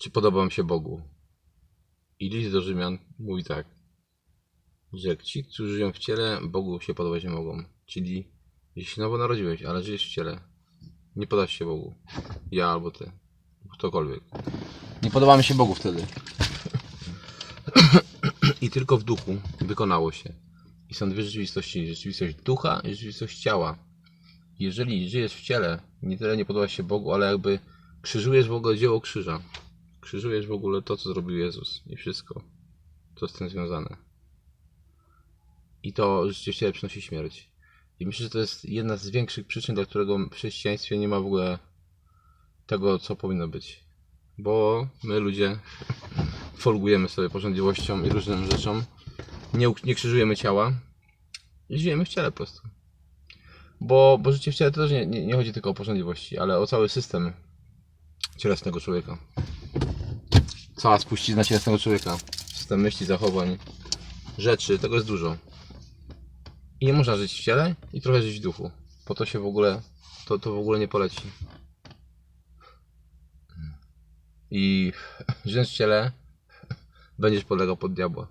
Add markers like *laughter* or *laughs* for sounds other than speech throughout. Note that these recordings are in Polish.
Czy podobam się Bogu? I list do Rzymian mówi tak, że ci, którzy żyją w ciele, Bogu się podobać nie mogą. Czyli jeśli nowo narodziłeś, ale żyjesz w ciele, nie podasz się Bogu. Ja albo ty. Ktokolwiek. Nie podobamy się Bogu wtedy. I tylko w duchu wykonało się. I są dwie rzeczywistości. Rzeczywistość ducha i rzeczywistość ciała. Jeżeli żyjesz w ciele, nie tyle nie podoba się Bogu, ale jakby krzyżujesz ogóle dzieło krzyża. Krzyżujesz w ogóle to, co zrobił Jezus i wszystko, co z tym związane. I to ciele przynosi śmierć. I myślę, że to jest jedna z większych przyczyn, dla którego w chrześcijaństwie nie ma w ogóle tego, co powinno być. Bo my ludzie *laughs* folgujemy sobie porządliwością i różnym rzeczom. Nie, nie krzyżujemy ciała i żyjemy w ciele po prostu. Bo, bo życie w ciele to też nie, nie, nie chodzi tylko o porządliwości, ale o cały system cielesnego człowieka. Cała spuścizna cielesnego człowieka. System myśli, zachowań, rzeczy, tego jest dużo. I nie można żyć w ciele i trochę żyć w duchu. Po to się w ogóle, to, to w ogóle nie poleci. I *laughs* żyjąc w ciele, *laughs* będziesz podlegał pod diabła.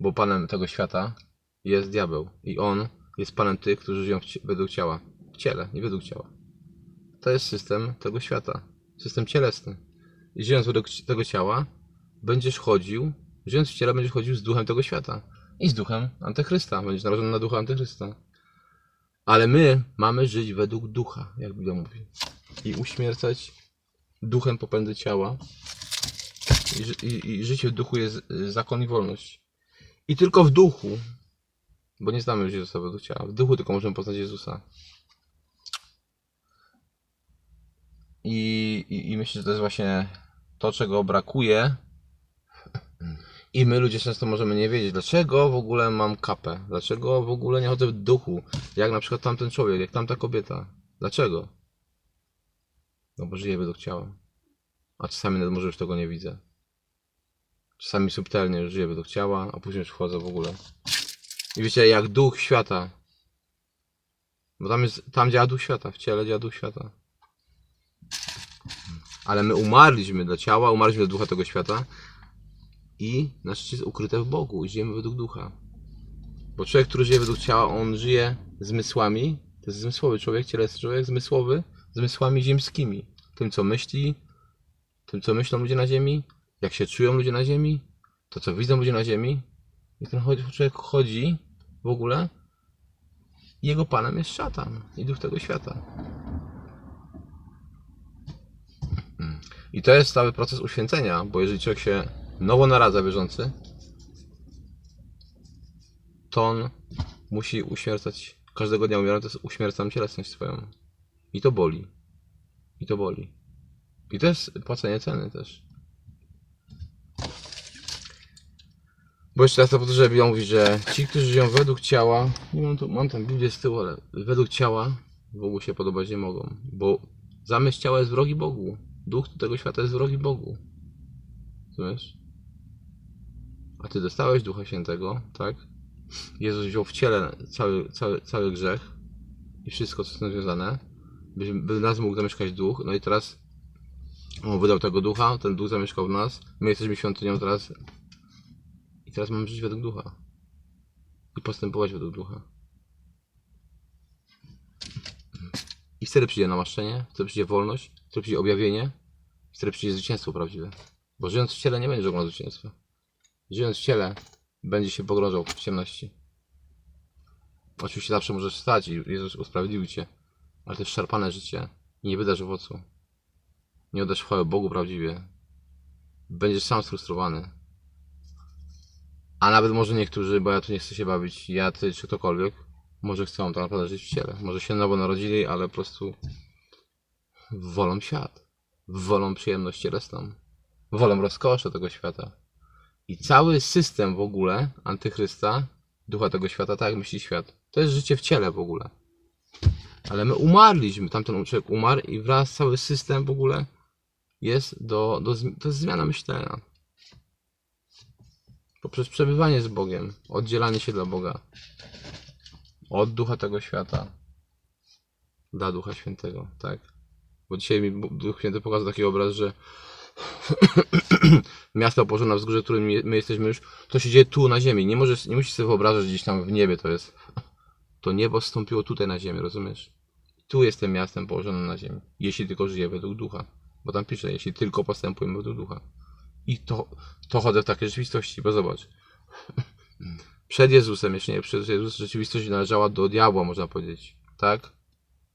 Bo panem tego świata jest diabeł. I on jest panem tych, którzy żyją według ciała. W ciele, nie według ciała. To jest system tego świata. System cielesny. Według ci- tego ciała, będziesz chodził, żyjąc w ciele, będziesz chodził z duchem tego świata. I z duchem Antychrysta. Będziesz narażony na ducha Antychrysta. Ale my mamy żyć według ducha, jak Biblia mówi. I uśmiercać duchem popędy ciała. I, i, I życie w duchu jest y, zakon i wolność. I tylko w duchu, bo nie znamy Jezusa według ciała, w duchu tylko możemy poznać Jezusa. I, i, I myślę, że to jest właśnie to, czego brakuje. I my ludzie często możemy nie wiedzieć, dlaczego w ogóle mam kapę, dlaczego w ogóle nie chodzę w duchu, jak na przykład tamten człowiek, jak tamta kobieta. Dlaczego? No bo żyję według ciała. A czasami nawet może już tego nie widzę. Czasami subtelnie żyję według ciała, a później już wchodzę w ogóle. I wiecie, jak duch świata. Bo tam jest, tam działa duch świata, w ciele działa duch świata. Ale my umarliśmy dla ciała, umarliśmy dla ducha tego świata i nasze życie jest ukryte w Bogu i żyjemy według ducha. Bo człowiek, który żyje według ciała, on żyje zmysłami, to jest zmysłowy człowiek, cielesny człowiek, zmysłowy, zmysłami ziemskimi. Tym, co myśli, tym, co myślą ludzie na ziemi, jak się czują ludzie na ziemi, to, co widzą ludzie na ziemi. I ten człowiek chodzi w ogóle jego panem jest szatan i duch tego świata. I to jest cały proces uświęcenia, bo jeżeli człowiek się nowo naradza wierzący, to on musi uśmiercać, każdego dnia umierając, to jest uśmiercam cielesność swoją. I to boli. I to boli. I to jest płacenie ceny też. Bo jeszcze raz to powtórzę, Biblia mówi, że ci, którzy żyją według ciała, nie mam tu, mam tam Biblię z tyłu, ale według ciała Bogu się podobać nie mogą. Bo zamysł ciała jest wrogi Bogu. Duch tego świata jest wrogi Bogu. Rozumiesz? A ty dostałeś Ducha Świętego, tak? Jezus wziął w ciele cały, cały, cały grzech i wszystko, co z tym związane, by, by nas mógł zamieszkać duch. No i teraz on wydał tego ducha, ten duch zamieszkał w nas. My jesteśmy świątynią teraz. I teraz mamy żyć według ducha. I postępować według ducha. I wtedy przyjdzie namaszczenie, wtedy przyjdzie wolność, wtedy przyjdzie objawienie, wtedy przyjdzie zwycięstwo prawdziwe. Bo żyjąc w ciele nie będzie żadnego zwycięstwa. Żyjąc w ciele będzie się pogrążał w ciemności. Oczywiście zawsze możesz stać i Jezus usprawiedliwi cię, ale to jest szarpane życie i nie wydasz owocu. Nie oddasz chwały Bogu prawdziwie. Będziesz sam sfrustrowany. A nawet może niektórzy, bo ja tu nie chcę się bawić, ja, ty czy ktokolwiek, może chcą tak naprawdę żyć w ciele. Może się nowo narodzili, ale po prostu wolą świat. Wolą przyjemność cielesną. Wolą rozkosze tego świata. I cały system w ogóle antychrysta, ducha tego świata, tak myśli świat, to jest życie w ciele w ogóle. Ale my umarliśmy, tamten człowiek umarł i wraz cały system w ogóle jest do, do to zmiana myślenia. Poprzez przebywanie z Bogiem, oddzielanie się dla Boga. Od ducha tego świata. Dla Ducha Świętego, tak. Bo dzisiaj mi Duch Święty pokazał taki obraz, że *clears throat* miasto położone na wzgórze, którym my- my jesteśmy już, to się dzieje tu na ziemi. Nie możesz, nie musisz sobie wyobrażać, że gdzieś tam w niebie to jest. *laughs* To niebo zstąpiło tutaj na ziemię, rozumiesz? Tu jestem miastem położonym na ziemi. Jeśli tylko żyję według ducha. Bo tam pisze, jeśli tylko postępujemy według ducha. I to, to chodzę w takiej rzeczywistości, bo zobacz. *laughs* Przed Jezusem, jeszcze nie przed Jezusem, rzeczywistość należała do diabła, można powiedzieć. Tak?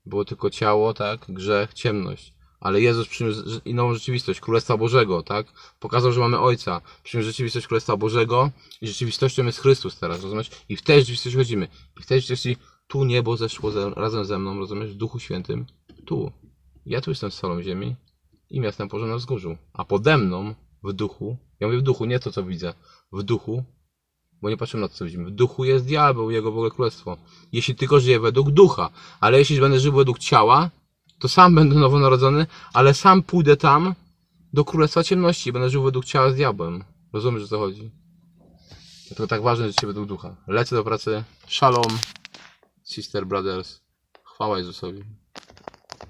Było tylko ciało, tak? Grzech, ciemność. Ale Jezus przyniósł inną rzeczywistość, Królestwa Bożego, tak? Pokazał, że mamy Ojca. Przyniósł rzeczywistość Królestwa Bożego i rzeczywistością jest Chrystus teraz, rozumiesz? I w tej rzeczywistości chodzimy. I w tej rzeczywistości tu niebo zeszło ze, razem ze mną, rozumiesz? W Duchu Świętym. Tu. Ja tu jestem solą ziemi i miastem położonym na wzgórzu. A pode mną, w duchu, ja mówię w duchu, nie to co widzę, w duchu, bo nie patrzymy na to co widzimy, w duchu jest diabeł, jego w ogóle królestwo. Jeśli tylko żyję według ducha, ale jeśli będę żył według ciała, to sam będę nowonarodzony, ale sam pójdę tam do królestwa ciemności, będę żył według ciała z diabłem. Rozumiesz o co chodzi? Dlatego tak ważne, życie według ducha. Lecę do pracy. Shalom, sister, brothers. Chwała Jezusowi.